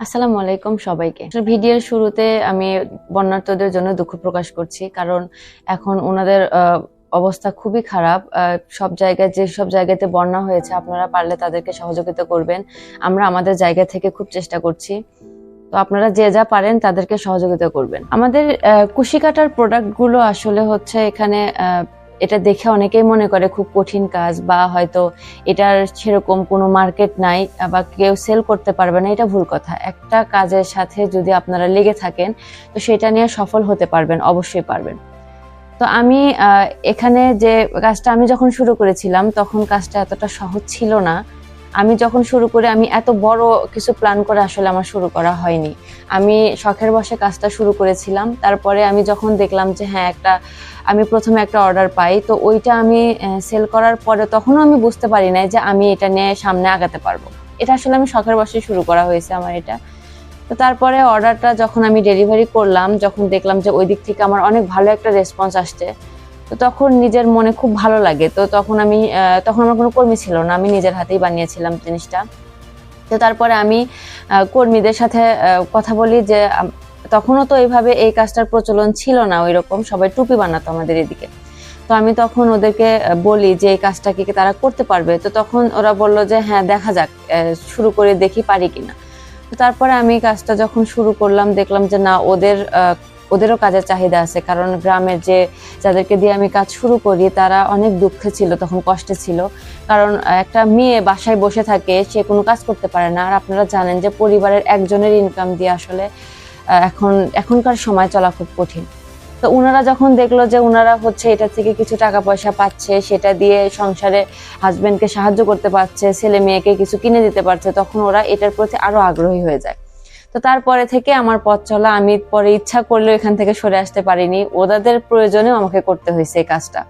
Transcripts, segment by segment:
আসসালামু আলাইকুম সবাইকে। ভিডিওর শুরুতে আমি বন্যার্থদের জন্য দুঃখ প্রকাশ করছি কারণ এখন ওনাদের অবস্থা খুবই খারাপ। সব জায়গায় যে সব জায়গাতে বন্যা হয়েছে আপনারা পারলে তাদেরকে সহযোগিতা করবেন। আমরা আমাদের জায়গা থেকে খুব চেষ্টা করছি। তো আপনারা যে যা পারেন তাদেরকে সহযোগিতা করবেন। আমাদের আহ, কুশি কাটার প্রোডাক্টগুলো আসলে হচ্ছে এখানে এটা দেখে অনেকেই মনে করে খুব কঠিন কাজ বা হয়তো এটার সেরকম কোনো মার্কেট নাই বা কেউ সেল করতে পারবে না, এটা ভুল কথা। একটা কাজের সাথে যদি আপনারা লেগে থাকেন, তো সেটা নিয়ে সফল হতে পারবেন, অবশ্যই পারবেন। তো আমি এখানে যে কাজটা আমি যখন শুরু করেছিলাম, তখন কাজটা এতটা সহজ ছিল না। আমি যখন শুরু করে আমি এত বড় কিছু প্ল্যান করে আসলে আমার শুরু করা হয়নি। আমি শখের বসে কাজটা শুরু করেছিলাম, তারপরে আমি যখন দেখলাম যে হ্যাঁ একটা, আমি প্রথমে একটা অর্ডার পাই, তো ওইটা আমি সেল করার পরে তখনও আমি বুঝতে পারি নাই যে আমি এটা নিয়ে সামনে আগাতে পারব। এটা আসলে আমি শখের বসে শুরু করা হয়েছে আমার এটা। তো তারপরে অর্ডারটা যখন আমি ডেলিভারি করলাম, যখন দেখলাম যে ওই দিক থেকে আমার অনেক ভালো একটা রেসপন্স আসছে তো তখন নিজের মনে খুব ভালো লাগে। তো তখন আমি তখন আমার কোনো কর্মী ছিল না, আমি নিজের হাতেই বানিয়েছিলাম জিনিসটা। তো তারপরে আমি কর্মীদের সাথে কথা বলি যে তখনও তো এইভাবে এই কাজটার প্রচলন ছিল না ওই রকম সবাই টুপি বানাতো আমাদের এদিকে। তো আমি তখন ওদেরকে বলি যে, এই কাজটা কি তারা করতে পারবে? তো তখন ওরা বলল যে হ্যাঁ দেখা যাক শুরু করে দেখি পারি কিনা। তারপরে আমি কাজটা যখন শুরু করলাম, দেখলাম যে, না, ওদের ওদেরও কাজের চাহিদা আছে, কারণ গ্রামের যে যাদেরকে দিয়ে আমি কাজ শুরু করি, তারা অনেক দুঃখে ছিল, তখন কষ্টে ছিল। কারণ একটা মেয়ে বাসায় বসে থাকে, সে কোনো কাজ করতে পারে না। আর আপনারা জানেন যে পরিবারের একজনের ইনকাম দিয়ে আসলে এখন, এখনকার সময় চলা খুব কঠিন। তো ওনারা যখন দেখল যে ওনারা হচ্ছে এটা থেকে কিছু টাকা পয়সা পাচ্ছে, সেটা দিয়ে সংসারে হাজব্যান্ডকে সাহায্য করতে পারছে, ছেলে মেয়েকে কিছু কিনে দিতে পারছে, তখন ওরা এটার প্রতি আরও আগ্রহী হয়ে যায়। তো তারপরে থেকে আমার পথ চলা, আমি পরে ইচ্ছা করলেও এখান থেকে সরে আসতে পারিনি। ওদের প্রয়োজনেও আমাকে করতে হয়েছে এই কাজটা।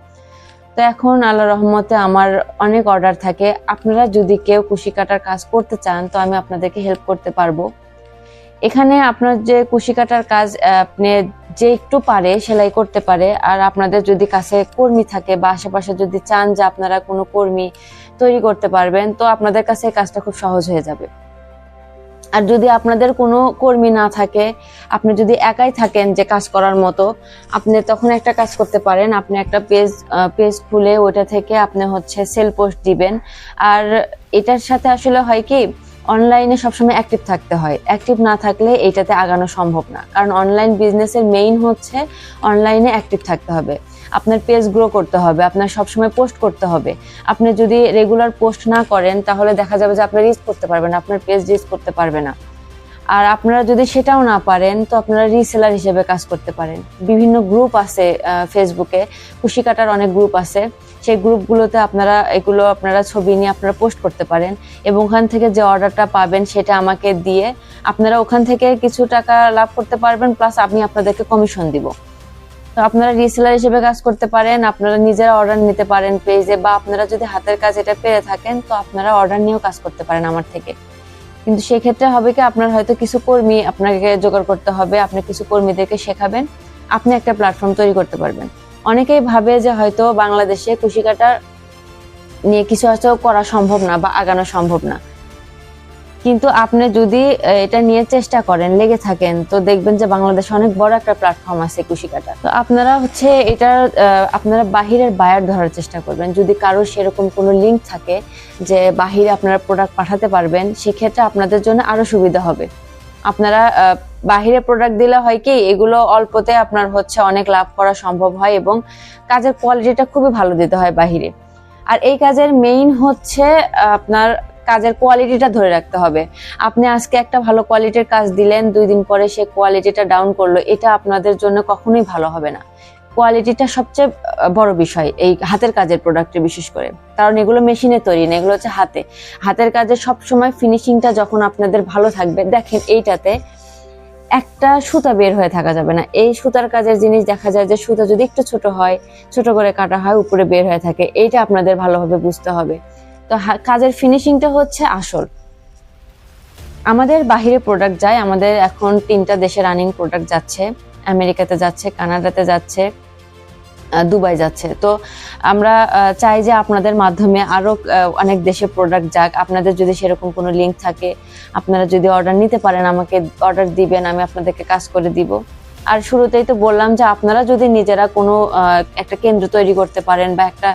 তো এখন আল্লাহ রহমতে আমার অনেক অর্ডার থাকে। আপনারা যদি কেউ কুশি কাটার কাজ করতে চান, তো আমি আপনাদেরকে হেল্প করতে পারব। এখানে আপনার যে কুশি কাটার কাজ আপনি যে একটু পারে সেলাই করতে পারে। আর আপনাদের যদি কাছে কর্মী থাকে বা আশেপাশে যদি চান যে আপনারা কোনো কর্মী তৈরি করতে পারবেন, তো আপনাদের কাছে কাজটা খুব সহজ হয়ে যাবে। আর যদি আপনাদের কোনো কর্মী না থাকে, আপনি যদি একাই থাকেন যে কাজ করার মতো, আপনি তখন একটা কাজ করতে পারেন। আপনি একটা পেজ পেজ খুলে ওটা থেকে আপনি হচ্ছে সেল পোস্ট দিবেন। আর এটার সাথে আসলে হয় কি অনলাইনে সবসময় অ্যাক্টিভ থাকতে হয়। অ্যাক্টিভ না থাকলে এটাতে আগানো সম্ভব না। কারণ অনলাইন বিজনেসের মেইন হচ্ছে অনলাইনে অ্যাক্টিভ থাকতে হবে। আপনার পেজ গ্রো করতে হবে, আপনার সবসময় পোস্ট করতে হবে। আপনি যদি রেগুলার পোস্ট না করেন, তাহলে দেখা যাবে যে আপনি রিচ করতে পারবেন আপনার পেজ রিচ করতে পারবে না। আর আপনারা যদি সেটাও না পারেন, তো আপনারা রিসেলার হিসেবে কাজ করতে পারেন। বিভিন্ন গ্রুপ আছে ফেসবুকে কুশি কাটার অনেক গ্রুপ আছে। সেই গ্রুপগুলোতে আপনারা, এগুলো আপনারা ছবি নিয়ে আপনারা পোস্ট করতে পারেন এবং ওখান থেকে যে অর্ডারটা পাবেন, সেটা আমাকে দিয়ে আপনারা ওখান থেকে কিছু টাকা লাভ করতে পারবেন প্লাস আমি আপনাদেরকে কমিশন দিব। আপনারা রিসেলার হিসেবে কাজ করতে পারেন, আপনারা নিজেরা অর্ডার নিতে পারেন পেজে বা আপনারা যদি হাতের কাজ এটা পেরে থাকেন, তো আপনারা অর্ডার নিয়েও কাজ করতে পারেন আমার থেকে। কিন্তু সেক্ষেত্রে হবে কি, আপনার হয়তো কিছু কর্মী আপনাকে জোগাড় করতে হবে, আপনি কিছু কর্মীদেরকে শেখাবেন, আপনি একটা প্ল্যাটফর্ম তৈরি করতে পারবেন। অনেকেই ভাবে যে হয়তো বাংলাদেশে কুশিকাটার নিয়ে কিছু হয়তো করা সম্ভব না বা আগানো সম্ভব না। কিন্তু আপনি যদি এটা নিয়ে চেষ্টা করেন, লেগে থাকেন, তো দেখবেন যে বাংলাদেশে অনেক বড় একটা প্ল্যাটফর্ম আছে কুশি কাটা তো আপনারা হচ্ছে এটা আপনারা বাহিরের বায়ার ধরার চেষ্টা করবেন। যদি কারও সেরকম কোনো লিঙ্ক থাকে যে বাহিরে আপনারা প্রোডাক্ট পাঠাতে পারবেন, সেক্ষেত্রে আপনাদের জন্য আরও সুবিধা হবে। আপনারা বাহিরে প্রোডাক্ট দিলে হয় কি, এগুলো অল্পতে আপনার হচ্ছে অনেক লাভ করা সম্ভব হয় এবং কাজের কোয়ালিটিটা খুবই ভালো দিতে হয় বাহিরে। আর এই কাজের মেইন হচ্ছে আপনার কাজের কোয়ালিটিটা ধরে রাখতে হবে। আপনি আজকে একটা ভালো কোয়ালিটির কাজ দিলেন, দুই দিন পরে সে কোয়ালিটিটা ডাউন করল, এটা আপনাদের জন্য কখনোই ভালো হবে না। কোয়ালিটিটা সবচেয়ে বড় বিষয় এই হাতের কাজের প্রোডাক্টে বিশেষ করে। কারণ এগুলো মেশিনে তৈরি না, এগুলো হচ্ছে হাতে। হাতের কাজে সবসময় ফিনিশিংটা যখন আপনাদের ভালো থাকবে, দেখেন এইটাতে একটা সুতা বের হয়ে থাকা যাবে না। এই সুতার কাজের জিনিস দেখা যায় যে সুতা যদি একটু ছোট হয়, ছোট করে কাটা হয়, উপরে বের হয়ে থাকে, এইটা আপনাদের ভালোভাবে বুঝতে হবে। তো কাজের ফিনিশিংটা হচ্ছে আসল। আমাদের বাহিরে প্রোডাক্ট যায়, আমাদের এখন তিনটা দেশে রানিং প্রোডাক্ট যাচ্ছে, আমেরিকাতে যাচ্ছে, কানাডাতে যাচ্ছে দুবাই যাচ্ছে। তো আমরা চাই যে আপনাদের মাধ্যমে আরও অনেক দেশে প্রোডাক্ট যাক। আপনাদের যদি সেরকম কোনো লিঙ্ক থাকে, আপনারা যদি অর্ডার নিতে পারেন, আমাকে অর্ডার দিবেন, আমি আপনাদেরকে কাজ করে দিব। আর শুরুতেই তো বললাম যে আপনারা যদি নিজেরা কোনো একটা কেন্দ্র তৈরি করতে পারেন বা একটা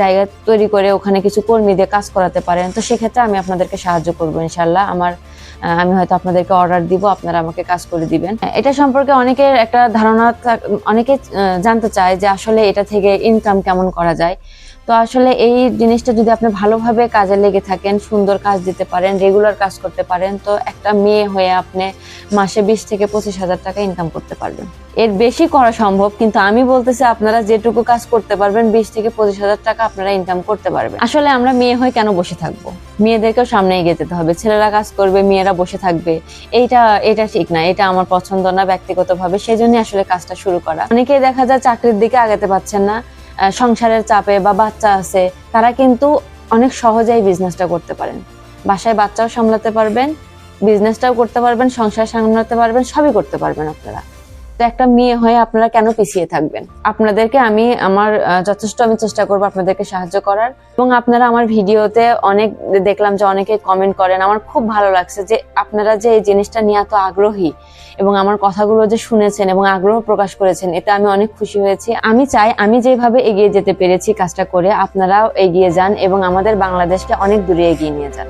জায়গা তৈরি করে ওখানে কিছু কর্মী দিয়ে কাজ করাতে পারেন, তো সেক্ষেত্রে আমি আপনাদেরকে সাহায্য করব ইনশাল্লাহ আমার আমি হয়তো আপনাদেরকে অর্ডার দিব, আপনারা আমাকে কাজ করে দিবেন। এটা সম্পর্কে অনেকের একটা ধারণা অনেকে জানতে চায় যে আসলে এটা থেকে ইনকাম কেমন করা যায়। তো আসলে এই জিনিসটা যদি আপনি ভালোভাবে কাজে লেগে থাকেন, সুন্দর কাজ দিতে পারেন রেগুলার কাজ করতে পারেন, তো একটা মেয়ে হয়ে আপনি মাসে বিশ থেকে পঁচিশ হাজার টাকা ইনকাম করতে পারবেন। এর বেশি করা সম্ভব, কিন্তু আমি বলতেছি আপনারা যেটুকু কাজ করতে পারবেন, বিশ থেকে পঁচিশ হাজার টাকা আপনারা ইনকাম করতে পারবেন। আসলে আমরা মেয়ে হয়ে কেন বসে থাকব? মেয়েদেরকেও সামনে এগিয়ে যেতে হবে। ছেলেরা কাজ করবে, মেয়েরা বসে থাকবে। এইটা, এটা ঠিক না, এটা আমার পছন্দ না ব্যক্তিগতভাবে সেই জন্য আসলে কাজটা শুরু করা। অনেকেই দেখা যায় চাকরির দিকে আগাতে পারছেন না। সংসারের চাপে বা বাচ্চা আছে, তারা কিন্তু অনেক সহজেই বিজনেসটা করতে পারেন। বাসায় বাচ্চাও সামলাতে পারবেন বিজনেসটাও করতে পারবেন, সংসার সামলাতে পারবেন, সবই করতে পারবেন আপনারা। তো একটা মেয়ে হয়ে আপনারা কেন পিছিয়ে থাকবেন? আপনাদেরকে আমি আমার যথেষ্ট আমি চেষ্টা করব আপনাদেরকে সাহায্য করার। এবং আপনারা আমার ভিডিওতে অনেক দেখলাম যে অনেকে কমেন্ট করেন, আমার খুব ভালো লাগছে যে আপনারা যে এই জিনিসটা নিয়ে এত আগ্রহী এবং আমার কথাগুলো যে শুনেছেন এবং আগ্রহ প্রকাশ করেছেন এতে আমি অনেক খুশি হয়েছি। আমি চাই আমি যেভাবে এগিয়ে যেতে পেরেছি কাজটা করে আপনারাও এগিয়ে যান এবং আমাদের বাংলাদেশকে অনেক দূরে এগিয়ে নিয়ে যান।